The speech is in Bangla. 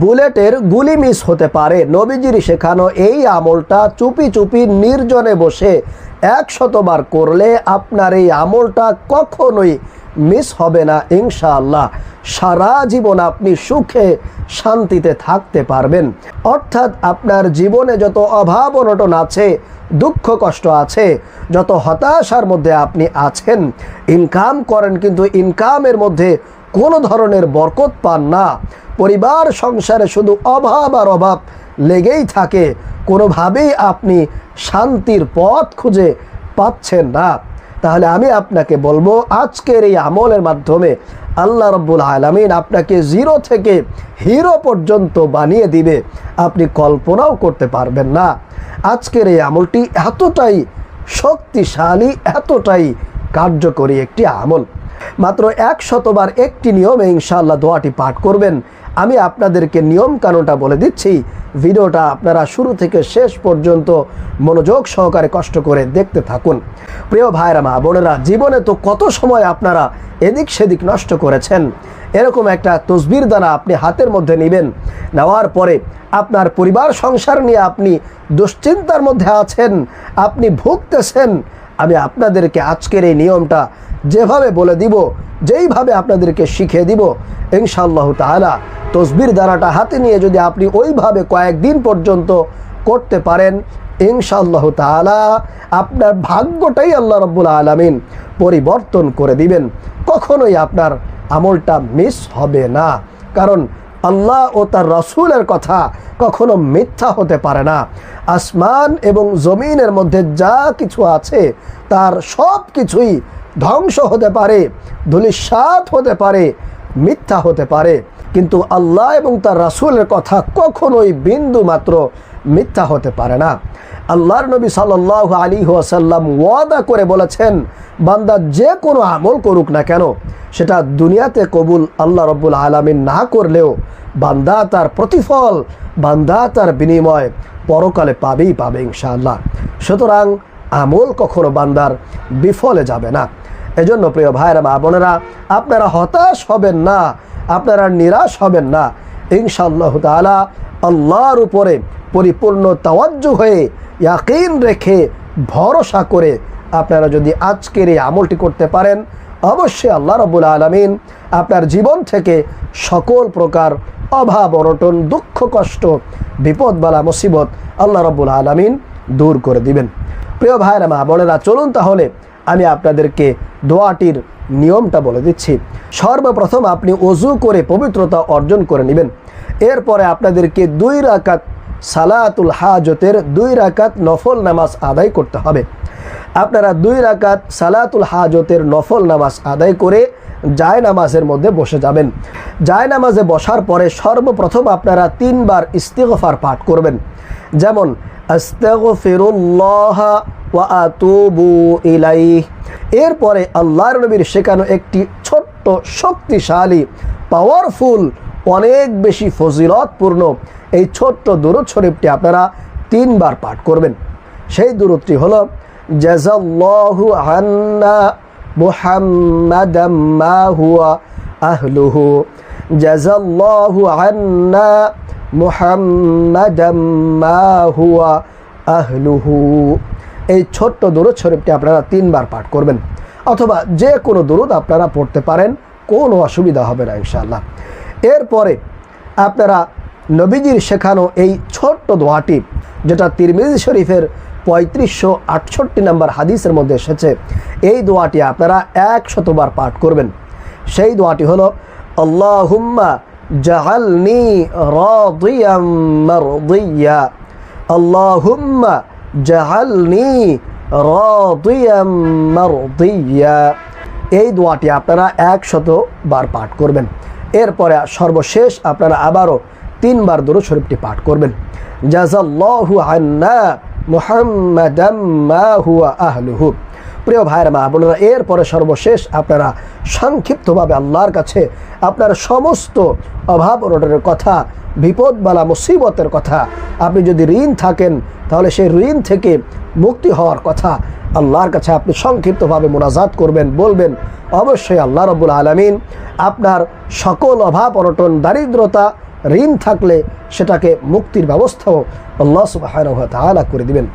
বুলেটের গুলি মিস হতে পারে। নবীজির শেখানো এই আমলটা চুপি চুপি নির্জনে বসে একশতবার করলে আপনার এই আমলটা কখনোই মিস হবে না ইনশাআল্লাহ। সারা জীবন আপনি সুখে শান্তিতে থাকতে পারবেন। অর্থাৎ আপনার জীবনে যত অভাব অনটন আছে, দুঃখ কষ্ট আছে, যত হতাশার মধ্যে আপনি আছেন, ইনকাম করেন কিন্তু ইনকামের মধ্যে কোনো ধরনের বরকত পান না। পরিবার, সংসারে শুধু অভাব আর অভাব লেগেই থাকে। কোনোভাবেই আপনি শান্তির পথ খুঁজে পাচ্ছেন না। তাহলে আমি আপনাকে বলব, আজকের এই আমলের মাধ্যমে আল্লাহ রব্বুল আলমিন আপনাকে জিরো থেকে হিরো পর্যন্ত বানিয়ে দিবে। আপনি কল্পনাও করতে পারবেন না। আজকের এই আমলটি এতটাই শক্তিশালী, এতটাই কার্যকরী একটি আমল। মাত্র এক শতবার একটি নিয়মে ইনশাআল্লাহ দোয়াটি পাঠ করবেন। আমি আপনাদেরকে নিয়ম কানুনটা বলে দিচ্ছি। ভিডিওটা আপনারা শুরু থেকে শেষ পর্যন্ত মনোযোগ সহকারে কষ্ট করে দেখতে থাকুন। প্রিয় ভাইরা মা বোনেরা, জীবনে তো কত সময় আপনারা এদিক সেদিক নষ্ট করেছেন? এরকম একটা তসবির দানা আপনি হাতের মধ্যে নেবেন। নেওয়ার পরে আপনার পরিবার, সংসার নিয়ে আপনি দুশ্চিন্তার মধ্যে আছেন, আপনি ভুগতেছেন। আমি আপনাদেরকে আজকের এই নিয়মটা যেভাবে বলে দিব, যেইভাবে আপনাদেরকে শিখিয়ে দিব, ইনশাআল্লাহ তাআলা তসবির দ্বারাটা হাতে নিয়ে যদি আপনি ওইভাবে কয়েকদিন পর্যন্ত করতে পারেন, ইনশাআল্লাহ তাআলা আপনার ভাগ্যটাই আল্লাহ রব্বুল আলমিন পরিবর্তন করে দিবেন। কখনোই আপনার আমলটা মিস হবে না। কারণ আল্লাহ ও তার রসুলের কথা কখনো মিথ্যা হতে পারে না। আসমান এবং জমিনের মধ্যে যা কিছু আছে, তার সব কিছুই ধ্বংস হতে পারে ধুলিস্বাদ হতে পারে, মিথ্যা হতে পারে। কিন্তু আল্লাহ এবং তার রাসুলের কথা কখনোই বিন্দু মাত্র মিথ্যা হতে পারে না। আল্লাহর নবী সাল্লাহ আলী ওয়াসাল্লাম ওয়াদা করে বলেছেন, বান্দা যে কোনো আমল করুক না কেন, সেটা দুনিয়াতে কবুল আল্লাহ রব্বুল আলমিন না করলেও বান্দা তার প্রতিফল, বান্দা তার বিনিময় পরকালে পাবেই পাবে ইনশাআল্লাহ। সুতরাং আমল কখনো বান্দার বিফলে যাবে না। এজন্য প্রিয় ভাইরা মা বোনেরা, আপনারা হতাশ হবেন না, আপনারা নিরাশ হবেন না। ইনশাআল্লাহ তাআলা আল্লাহর উপরে পরিপূর্ণ তাওয়াজ্জু হয়ে ইয়াকিন রেখে ভরসা করে আপনারা যদি আজকের এই আমলটি করতে পারেন, অবশ্যই আল্লাহ রবুল আলমিন আপনার জীবন থেকে সকল প্রকার অভাব, অনটন, দুঃখ, কষ্ট, বিপদবালা, মুসিবত আল্লাহ রবুল আলমিন দূর করে দিবেন। প্রিয় ভাইরা মা বোনেরা, চলুন তাহলে আমি আপনাদেরকে দোয়াটির নিয়মটা বলে দিচ্ছি। সর্বপ্রথম আপনি অজু করে পবিত্রতা অর্জন করে নেবেন। এরপরে আপনাদেরকে দুই রাকাত সালাতুল হাজতের দুই রাকাত নফল নামাজ আদায় করতে হবে। আপনারা দুই রাকাত সালাতুল হাজতের নফল নামাজ আদায় করে জায় নামাজের মধ্যে বসে যাবেন। জায় নামাজে বসার পরে সর্বপ্রথম আপনারা তিনবার ইস্তিগফার পাঠ করবেন। যেমন ওয়া এরপরে আল্লাহর নবীর শেখানো একটি ছোট্ট শক্তিশালী পাওয়ারফুল অনেক বেশি ফজিলতপূর্ণ এই ছোট্ট দুরুদ শরীফটি আপনারা তিনবার পাঠ করবেন। সেই দূরত্বটি হলো জাজাল্লাহু আন্না মুহাম্মাদাম মা হুয়া আহলুহু। জাজাল্লাহু আন্না মুহাম্মাদাম মা হুয়া আহলুহু। এই ছোট্ট দূরত শরীফটি আপনারা তিনবার পাঠ করবেন, অথবা যে কোনো দূরত আপনারা পড়তে পারেন, কোনো অসুবিধা হবে না ইনশাআল্লাহ। এরপরে আপনারা নবীজির শেখানো এই ছোট্ট দোয়াটি, যেটা তিরমিজি শরীফের পঁয়ত্রিশশো আটষট্টি নম্বর হাদিসের মধ্যে এসেছে, এই দোয়াটি আপনারা এক শতবার পাঠ করবেন। সেই দোয়াটি হলো, আল্লাহুম্মা জাহালনি মারদিয়া। আল্লাহুম্মা জাহালনি মারদিয়া। এই দোয়াটি আপনারা একশত বার পাঠ করবেন। এরপরে সর্বশেষ আপনারা আবারও তিনবার দরুদ শরীফটি পাঠ করবেন। জাজাল্লাহু আন্না আহলুহু। প্রিয় ভাইয়ের, মা বোনেরা, এরপরে সর্বশেষ আপনারা সংক্ষিপ্তভাবে আল্লাহর কাছে আপনার সমস্ত অভাব অনটনের কথা, বিপদবালা, মুসিবতের কথা আপনি যদি ঋণ থাকেন, তাহলে সেই ঋণ থেকে মুক্তি হওয়ার কথা আল্লাহর কাছে আপনি সংক্ষিপ্তভাবে মোনাজাত করবেন, বলবেন। অবশ্যই আল্লাহ রব্বুল আলমিন আপনার সকল অভাব অনটন, দারিদ্রতা ঋণ থাকলে সেটাকে মুক্তির ব্যবস্থাও আল্লাহ সুবাহ করে দিবেন।